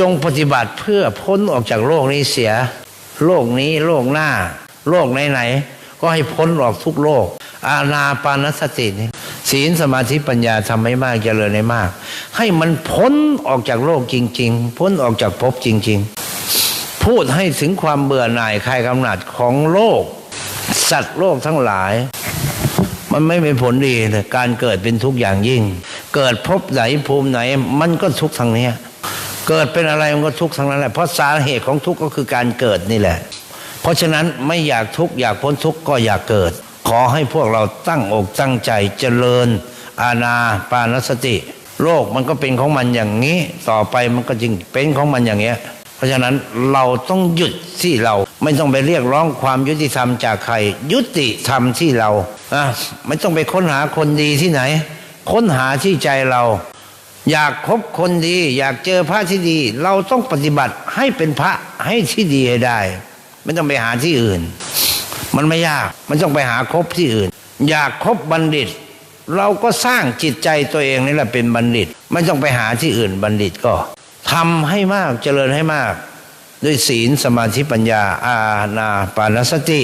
จงปฏิบัติเพื่อพ้นออกจากโลกนี้เสีย โลกนี้โลกหน้า โลกไหนๆก็ให้พ้นออกทุกโลก อาณาปานสตินี่ศีลสมาธิปัญญาทำให้มากเจริญให้มาก ให้มันพ้นออกจากโลกจริง ๆ พ้นออกจากภพจริง ๆ พูดให้ถึงความเบื่อหน่ายคลายกำหนัดของโลก สัตว์โลกทั้งหลาย มันไม่เป็นผลดีเลยการเกิดเป็นทุกอย่างยิ่ง เกิดพบไหนภูมิไหน มันก็ทุกทางเนี้ย เกิดเป็นอะไรมันก็ทุกข์ทั้งนั้นแหละเพราะสาเหตุของทุกข์ก็คือการเกิดนี่แหละ เพราะฉะนั้นไม่อยากทุกข์อยากพ้นทุกข์ก็อยากเกิด ขอให้พวกเราตั้งอกตั้งใจเจริญ อาณาปานสติ โลกมันก็เป็นของมันอย่างนี้ ต่อไปมันก็จริงเป็นของมันอย่างเงี้ย เพราะฉะนั้นเราต้องหยุดที่เราไม่ต้องไปเรียกร้องความยุติธรรมจากใคร ยุติธรรมที่เราอะไม่ต้องไปค้นหาคนดีที่ไหน ค้นหาที่ใจเรา อยากคบคนดี อยากเจอพระที่ดี เราต้องปฏิบัติให้เป็นพระให้ที่ดีให้ได้ ไม่ต้องไปหาที่อื่น มันไม่ยากมันต้องไปหาคบที่อื่น อยากคบบัณฑิต เราก็สร้างจิตใจตัวเองนี่แหละเป็นบัณฑิต ไม่ต้องไปหาที่อื่นบัณฑิตก็ทำให้มากเจริญให้มาก ด้วยศีลสมาธิปัญญาอาณาปานสติ